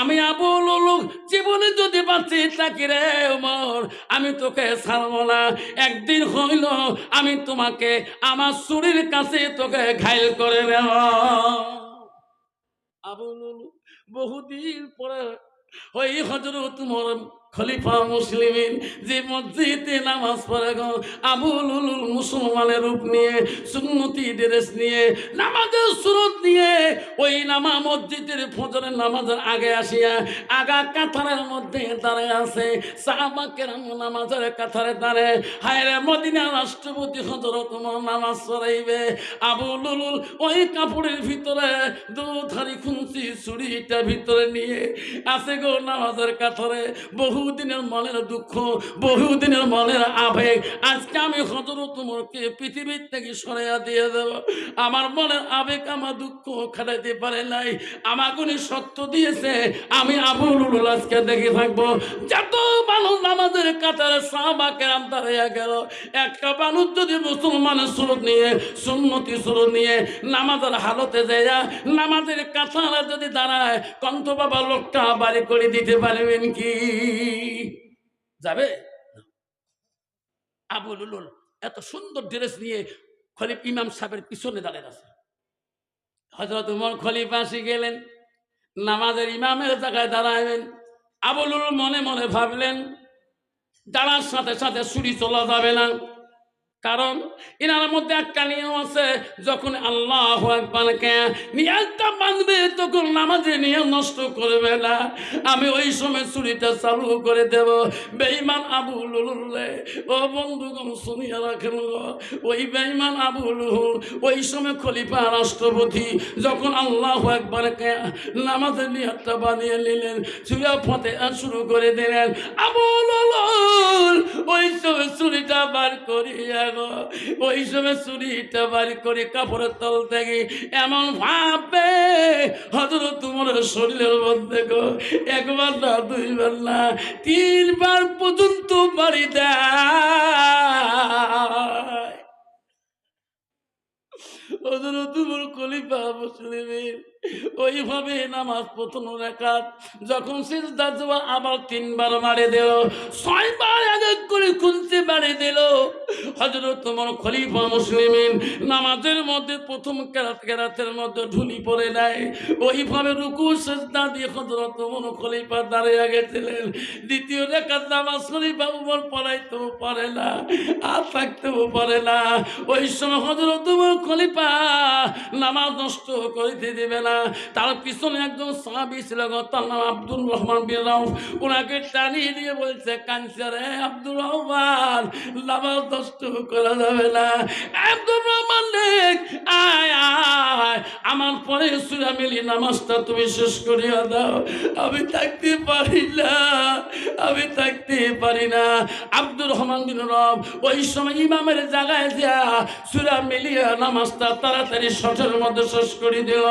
আমি আবুল উলুক জীবনে যদি বাঁচি থাকি রে ওমর আমি তোকে ছাড়ব না। একদিন হইল, আমি তোমাকে আমার চুরির কাছে তোকে ঘাইল করে নেব। আবুল বহুদিন পরে ওই হজরত তোমার খলিফা মুসলিমিন যে মসজিদে নামাজ পড়ে গো আবুল মুসলমানের রূপ নিয়ে, সুন্নতি ড্রেস নিয়ে, নামাজের সুরত নিয়ে, ওই নামা মসজিদের ফজরের নামাজের আগে আসিয়া আগা কাতারের মধ্যে দাঁড়ায় আছে সাহাবাকের নামাজের কাতারে দাঁড়ে হায় রে মদিনা রাষ্ট্রপতি হজরত তোমার নামাজ পড়াইবে। আবুল ওই কাপড়ের ভিতরে দুধারি খুঁজি চুড়িটা ভিতরে নিয়ে আছে গো নামাজের কাতারে। বহুদিনের মনের দুঃখ, বহুদিনের মনের আবেগ, আজকে আমি হজরত তোমাকে পৃথিবীর থেকে সরাইয়া দিয়ে দেব। আমার মনের আবেগ, আমার দুঃখ খাটাইতে পারে নাই। আমাকে উনি সত্য দিয়েছে, আমি আবুল উলুল আজকে দেখে থাকব। যত মানুষ নামাজের কাতারে সাহাবা কেরাম গেল, একটা মানুষ যদি মুসলমানের সুরত নিয়ে, সুন্নতি সুরত নিয়ে নামাজের হালতে যায় নামাজের কাতারে যদি দাঁড়ায়, কন্ত বাবা লোকটা বাড়ি করে দিতে পারবেন কি? যাবে? আবুল এত সুন্দর ড্রেস নিয়ে খলিফ ইমাম সাহেবের পিছনে দাঁড়িয়ে আছে। হজরত উমর খলিফ আসি গেলেন, নামাজের ইমামের জায়গায় দাঁড়াইলেন। আবুলুল মনে মনে ভাবলেন, দাঁড়ার সাথে সাথে ছুরি চলা যাবে না। কারণ এনার মধ্যে একটা নিয়ম আছে, যখন আল্লাহ একবারকে নিয়াজটা বাঁধবে, তখন নামাজে নিয়ম নষ্ট করবে না। আমি ওই সময় চুরিটা চালু করে দেব। বেঈমান আবু লুলুল্লে ও বন্ধুগণ শুনিয়া রাখেন ওই বেঈমান আবু লুহুল ওই সময় খলিফা, রাষ্ট্রপতি যখন আল্লাহ একবারকে নামাজের নিয়াজটা বানিয়ে নিলেন চুরিয়া ফতে শুরু করে দিলেন। আবু সময় চুরিটা বার করি গো ওই সময় চুরিটা বার করে, কাপড়ের তল থেকে। এমন ভাবে হজর তোমার শরীরের মধ্যে, গো। একবার না, দুইবার না, তিনবার পর্যন্ত বাড়ি দেয়। হজরত তোমার কলিফা মুসলিমের ওইভাবে নামাজ প্রথম রেখাত যখন সিজদা যাওয়া আবার তিনবার মারে দিল, ছয়বার এক করে খুঁজতে বাড়ি দিল। হজরত তোমার খলিফা মুসলিমিন নামাজের মধ্যে প্রথম কেরাত কেরাতের মধ্যে ঢুলি পড়ে নেয় ওইভাবে রুকু, সেজদা দিয়ে হজরত তোমার খলিফা দাঁড়িয়ে গেছিলেন। দ্বিতীয় রেখাত নামাজ খলিফা উমর পড়াইতেও পারে না, আর থাকতেও পারে না। ওই সময় হজরত তোমার খলিফা নামাজ নষ্ট করিতে দিবে না। তার পিছনে একজন সাহাবি ছিল, তার নাম আব্দুল রহমান বিন ওনাকে টানিয়ে দিয়ে বলছে কানছে রে আব্দুল রহমান, নামাজ নষ্ট করা যাবে না। আব্দুল রহমান লেখ আয় আয়, আমার পরে সুরা মিলি নামাজটা তুমি শেষ করিয়া দাও। আমি থাকতে পারি না, আমি থাকতে পারি না। আব্দুর রহমান বিন রব ওই সময় ইমামের জায়গায় যা সুরা মিলিয়া নামাজটা তাড়াতাড়ি শটের মধ্যে শেষ করে দিল।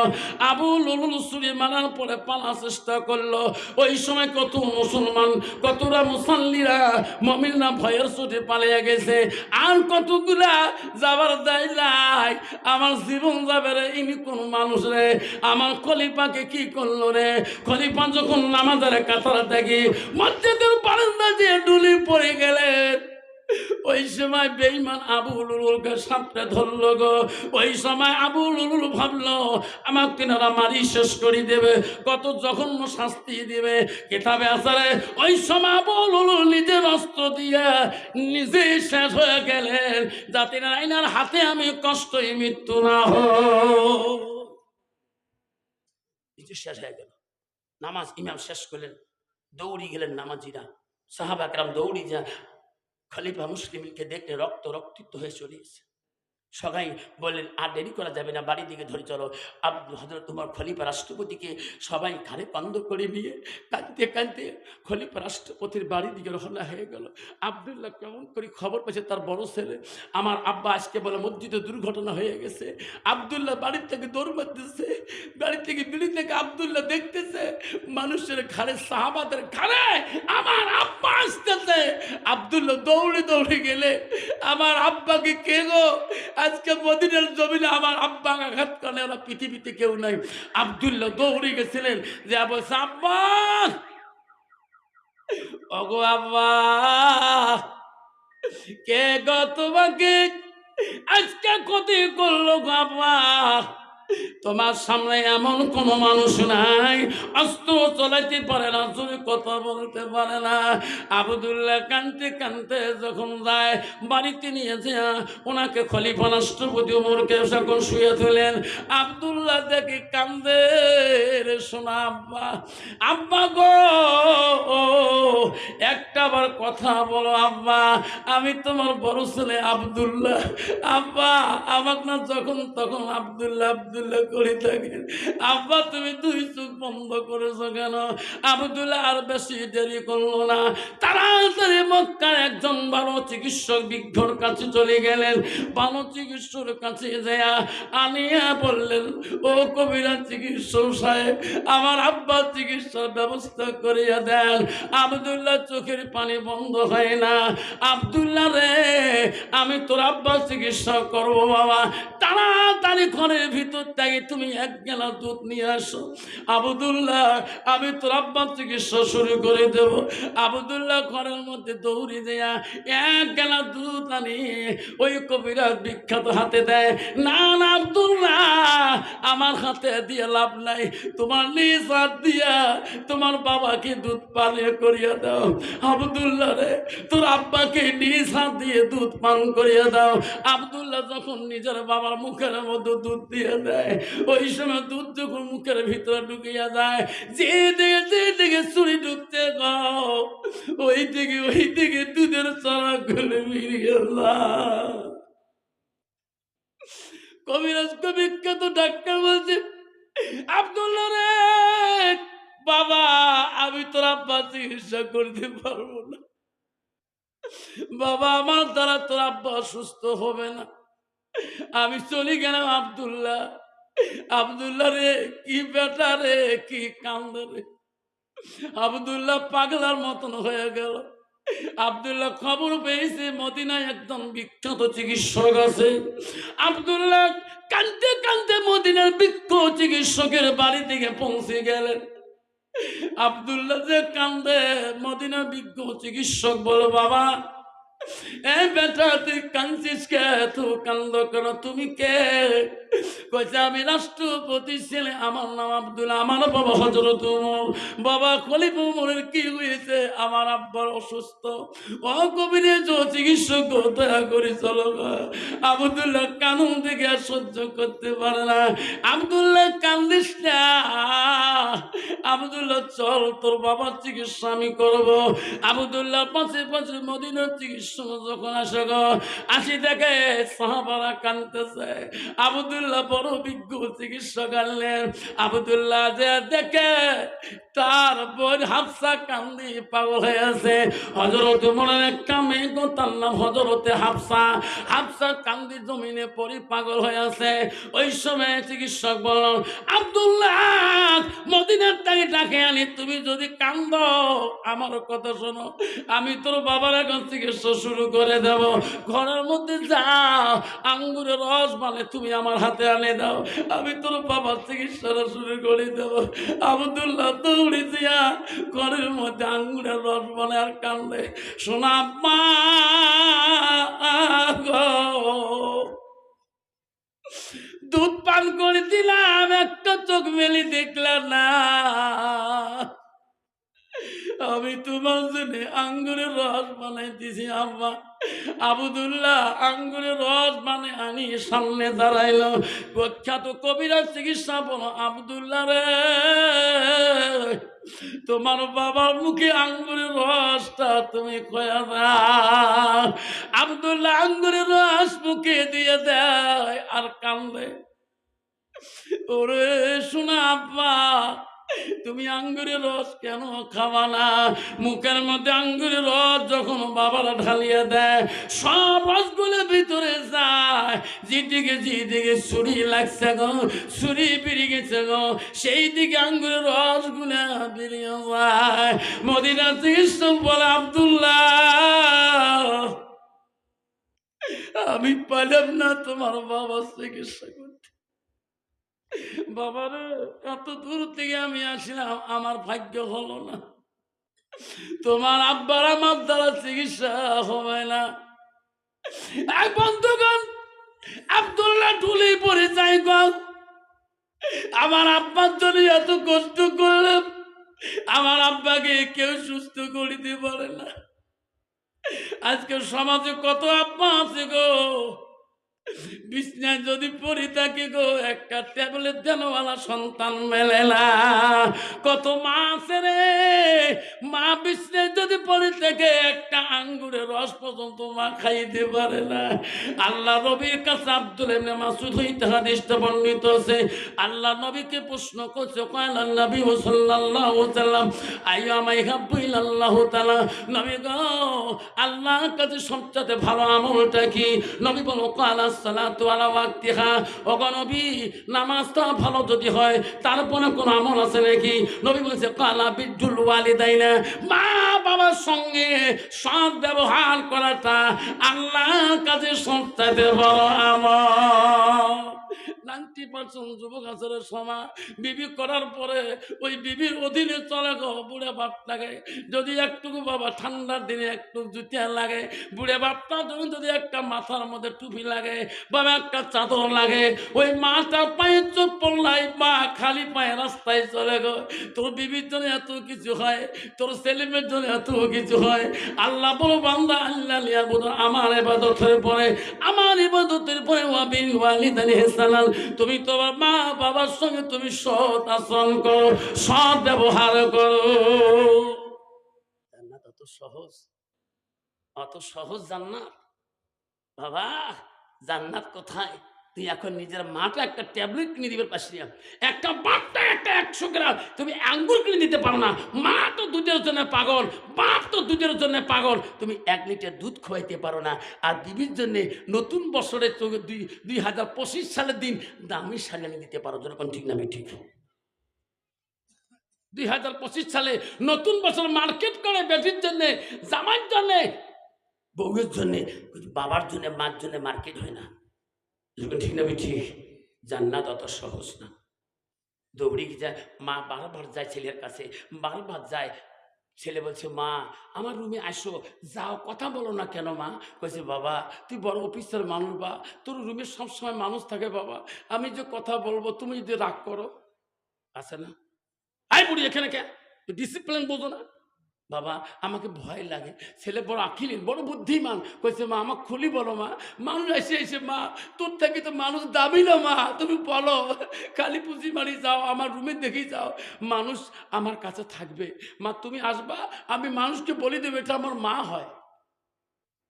আবু লুলুল মারার পরে পালা চেষ্টা করল। ওই সময় কত মুসলমান কতটা মুসল্লিরা ভয়ের পালিয়ে গেছে। আর কতগুলা যাবার যাইলাই আমার জীবন যাবে রে, ইনি কোন মানুষ রে? আমার খলিফাকে কি করল রে? খলিফা যখন নামাজের কাতারা থাকি, মসজিদের বারান্দা দিয়ে ডুলি পড়ে গেলেন। ওই সময় বেইমান আবু লুলুলকে সাপটা ধরলো গো। ওই সময় আবু লুলুল ভাবলো আমার তিনারা মারি শেষ করে দেবে, কত জঘন্য শাস্তি দিবে কিতাবে আসারে। ওই সময় আবু লুলুল নিজের অস্ত্র দিয়ে নিজেই শেষ হয়ে গেলেন যাতে না এনার হাতে আমি কষ্টই মৃত্যু না নিজে শেষ হয়ে গেল, নামাজ ইমাম শেষ করলেন, দৌড়ি গেলেন নামাজিরা। সাহাবাকরাম দৌড়ি যা খলিফা মুসলিমকে দেখে রক্ত রক্তিত হয়ে চলিয়েছে সবাই বললেন, আর দেরি করা যাবে না, বাড়ির দিকে ধরে চলো। আব্দুল হজরত তোমার খলিফা রাষ্ট্রপতিকে সবাই ঘাড়ে বন্ধ করে নিয়ে কাঁদতে কাঁদতে খলিফা রাষ্ট্রপতির বাড়ির দিকে রওনা হয়ে গেল। আবদুল্লাহ কেমন করে খবর পেয়েছে তার বড় ছেলে। আমার আব্বা আজকে বলে, মসজিদে দুর্ঘটনা হয়ে গেছে। আবদুল্লাহ বাড়ির থেকে দৌড় মারতেছে। বাড়ির থেকে বিড়ি থেকে আবদুল্লাহ দেখতেছে, মানুষের ঘাড়ে সাহাবাদের ঘাড়ে আমার আব্বা আসতেছে। আবদুল্লাহ দৌড়ে দৌড়ে গেলে, আমার আব্বাকে কে গো? আজকে মদিনের জমিনে আমার আব্বা আঘাত করে ওরা পৃথিবীতে কেউ নাই। আবদুল্লাহ দৌড়ে গেছিলেন যে বলছে আব্বা অগো আব্বা, কে গো তোমাকে? আজকে ক্ষতি করল গো আব্বা। তোমার সামনে এমন কোনো মানুষ নাই। অস্ত্র চলাইতে পারে না চুরি কথা বলতে পারে না। আবদুল্লাহ কানতে কানতে যখন যায়, বাড়িতে নিয়ে যায়, ওনাকে খলিফা রাষ্ট্রপতি উমরকে যখন শুয়ে তোলেন আবদুল্লাহ দেখে কান্দে, রে শোনা আব্বা আব্বা গো, একটা বার কথা বলো আব্বা, আমি তোমার বড় ছেলে আবদুল্লাহ। আব্বা আমার না যখন তখন আবদুল্লাহ আবদুল্লাহ করে থাকেন আব্বা, তুমি দুই চোখ বন্ধ করেছ কেন? আবদুল্লাহ আর বেশি দেরি করল না। তাড়াতাড়ি মক্কার একজন ভালো চিকিৎসক কাছে চলে গেলেন। ভালো কাছে আনিয়া বললেন, ও কবিরা চিকিৎসক সাহেব, আমার আব্বা চিকিৎসার ব্যবস্থা করিয়া দেন। আবদুল্লাহ চোখের পানি বন্ধ হয় না। আবদুল্লাহ রে, আমি তোর আব্বা চিকিৎসা করব বাবা। তাড়াতাড়ি ঘরের ভিতর থেকে তুমি এক গেলা দুধ নিয়ে আসো। আবদুল্লাহ, আমি তোর আব্বা চিকিৎসা শুরু করে দেব। আবদুল্লাহ ঘরের মধ্যে দৌড়ে দেয়া, এক গেলা দুধ আনি, ওই কবিরাজ বিখ্যাত হাতে দেয়, না না, আবদুল্লাহ, আমার হাতে দিয়ে লাভ নাই। তোমার নিজ হাত দিয়া তোমার বাবাকে দুধ পালিয়ে করিয়া দাও। আবদুল্লাহ রে, তোর আব্বাকে নিজ হাত দিয়ে দুধ পান করিয়া দাও। আবদুল্লাহ যখন নিজের বাবার মুখের মধ্যে দুধ দিয়ে দেয় ওই সময় দুধ যখন মুখের ভিতরে ঢুকিয়া যায় যে দিকে যে দিকে চুরি ঢুকতে গাও ওই দিকে ওই দিকে দুধের চড়া যায় ডাক্তার বলছে, আবদুল্লাহ রে, বাবা, আমি তোর আব্বা চিকিৎসা করতে পারব না। বাবা, আমার দ্বারা তোর আব্বা সুস্থ হবে না। আমি চলে গেলাম আবদুল্লাহ। আবদুল্লাহ রে কি বেটা রে, কি কান্দ রে। আবদুল্লাহ পাগলার মতন হয়ে গেল। আবদুল্লাহ খবর পেয়েছে, মদিনায় একদম বিখ্যাত চিকিৎসক আছে। আবদুল্লাহ কানতে কানতে মদিনার বিখ্য চিকিৎসকের বাড়ি থেকে পৌঁছে গেলেন। আবদুল্লাহ যে কান্দে, মদিনার বিজ্ঞ চিকিৎসক বলো বাবা এই বেটা, তুই কাঁদছিস কে? তো কান্দ কেন? তুমি কে? কইছে, আমি রাষ্ট্রপতি ছেলে, আমার নাম আব্দুল আমার বাবা হজরত উমর, বাবা খলিফ উমরের কি হয়েছে আমার আব্বার অসুস্থ। ও কবিরে চিকিৎসক দয়া করে চলো আবদুল্লাহ কানুন থেকে আর সহ্য করতে পারে না। আবদুল্লাহ কান্দিস না। আবদুল্লাহ, চল, তোর বাবার চিকিৎসা আমি করব। আবদুল্লাহ পাশে পাশে মদিনার চিকিৎসা যখন আসে গো, আসি দেখে সাহাবারা কানতেছে আবদুল্লাহ বড় বিজ্ঞ চিকিৎসক আনলেন। আবদুল্লাহ যে দেখে তার বোন হাফসা কান্দি পাগল হয়ে আছে। হজরত মনের কামে গো, তার নাম হজরতে হাফসা। হাফসা কান্দি জমিনে পড়ি পাগল হয়ে আছে। ওই সময় চিকিৎসক বলল, আবদুল্লাহ, মদিনার তাকে ডাকে আনি, তুমি যদি কান্দ, আমার কথা শোনো। আমি তোর বাবার এখন চিকিৎসা শুরু করে দেব। ঘরের মধ্যে যাও আঙ্গুরের রস মানে তুমি আমার হাতে আনে দাও। আমি তোর বাবার চিকিৎসাটা শুরু করে দেব। আবদুল্লাহ দৌড়ি দিয়া ঘরের মধ্যে আঙ্গুরের রস মানে আর কান্দে। শোনা, মা দুধ পান করে দিলাম একটা চোখ মেলে দেখলাম না। আমি তোমার জন্য আঙ্গুরের রস বানাই দিছি আম্মা। আবুদুল্লাহ আঙ্গুরের রস মানে আনি, সামনে দাঁড়াইল। প্রখ্যাত কবিরা চিকিৎসা বলো, আবদুল্লাহ রে, তোমার বাবার মুখে আঙ্গুরের রসটা তুমি কয়া আবদুল্লাহ আঙ্গুরের রস মুখে দিয়ে দেয় আর কান্দে। ওরে শোনা আব্বা তুমি আঙ্গুরের রস কেন খাবা না? মুখের মধ্যে আঙ্গুরের রস যখন বাবারা ঢালিয়ে দেয়, সব রসগুলো ভিতরে যায়। যেদিকে যেদিকে ছুরি লাগছে গো, ছুরি বেরিয়ে গেছে গো সেই দিকে আঙ্গুরের রসগুলো বেরিয়ে যায়। মদিনা চিকিৎসক বলে, আবদুল্লাহ, আমি পাইলাম না তোমার বাবার চিকিৎসা করতে বাবারে, এত দূর থেকে আমি আসলাম, আমার ভাগ্য হলো না। তোমার আব্বার আমার দ্বারা চিকিৎসা হবে না। আব্দুল্লাহ টুলি পরে যাই আমার আব্বার জন্য এত কষ্ট করলাম, আমার আব্বাকে কেউ সুস্থ করিতে পারে না। আজকে সমাজে কত আব্বা আছে গো। বিছনায় যদি পড়ে থাকে গো, একটা ট্যাবলেট দেনওয়ালা সন্তান মেলে না। কত মা আছে রে। মা বিছনায় যদি পড়ে থাকে, একটা আঙ্গুরের রস পর্যন্ত মা খাইতে পারে না। আল্লাহ নবীর কাছে আব্দুল ইবনে মাসুদ হইতে হাদিসটা বর্ণিত আছে। আল্লাহ নবীকে প্রশ্ন করছে, কয়লা নবী সাল্লাল্লাহু সাল্লাম আইয়া মাই হাব্বুল আল্লাহ তাআলা? নবী গো, আল্লাহর কাছে সবচেয়ে ভালো আমলটা কি? নবী বলো কালা সালাতু আলা নামাজটা ভালো যদি হয়, তারপরে কোন আমল আছে নাকি? নবী বলছে, কালা বিদ্যুল না মা বাবার সঙ্গে সৎ ব্যবহার করাটা আল্লাহর কাজে সবচেয়ে বড় আমল। পার্সেন্ট যুবক সমা। বিবি করার পরে ওই বিবির অধীনে চলে গো, বুড়ে যদি একটুকু বাবা ঠান্ডার দিনে একটু জুতিয়া লাগে, বুড়ে বাপটা তুমি যদি একটা মাথার মধ্যে টুপি লাগে, বাবা একটা চাদর লাগে, ওই পায়ে মা খালি পায়ে রাস্তায় চলে গো। তোর বিবির জন্য এত কিছু হয়, তোর ছেলেমেয়ের জন্য এত কিছু হয়। আল্লাহ বলো, বান্দা, আল্লাহ লিয়া বলো আমার এবাদতের পরে, আমার ইবাদতের পরে ওয়াবিন ওয়ালিদানি তুমি তোমার মা বাবার সঙ্গে তুমি সৎ আচরণ করো, সৎ ব্যবহার করো। জান্নাত সহজ, অত সহজ জান্নাত। বাবা, জান্নাত কোথায়? তুই এখন নিজের মাটা একটা ট্যাবলেট কিনে দিবে পাশে একটা বাপটা একটা একশো গ্রাম তুমি আঙ্গুর কিনে দিতে পারো না। মা তো দুধের জন্য পাগল, বাপ তো দুধের জন্য পাগল। তুমি এক লিটার দুধ খোয়াইতে পারো না। আর বিবির জন্য নতুন বছরে তো- দুই দুই হাজার পঁচিশ সালের দিন দামি শাড়ি এনে দিতে পারো যখন ঠিক না ঠিক দুই হাজার পঁচিশ সালে নতুন বছর মার্কেট করে বেটির জন্য জামার জন্য, বউয়ের জন্য, বাবার জন্য, মার জন্য মার্কেট হয় না। ঠিক না ঠিক জান্নাত অত সহজ না। দৌড়ি যায়, মা বারবার যায় ছেলের কাছে, বারবার যায়। ছেলে বলছে, মা, আমার রুমে আসো, যাও, কথা বলো না কেন মা? কইছে, বাবা, তুই বড় অফিসের মানুষ বা, তোর রুমে সবসময় মানুষ থাকে বাবা। আমি যে কথা বলব, তুমি যদি রাগ করো। আছে না? আই বুড়ি, এখানে কে? ডিসিপ্লিন বোঝো না। বাবা, আমাকে ভয় লাগে। ছেলে বড় আখিলিন বড় বুদ্ধিমান। কইছে, মা, আমাকে খুলি বলো, মা। মানুষ এসে এসে, মা, তোর থেকে তো মানুষ দাবি না, মা। তুমি বলো কালী পুঁজি মারি যাও, আমার রুমে দেখি যাও। মানুষ আমার কাছে থাকবে। মা, তুমি আসবা, আমি মানুষকে বলি দেবো, এটা আমার মা হয়।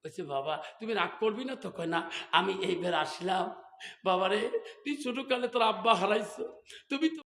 বলছে বাবা, তুমি রাগ করবি না তো? কয়, না, আমি এইবার আসলাম। বাবারে, তুই ছোটকালে তোর আব্বা হারাইছো। তুমি তো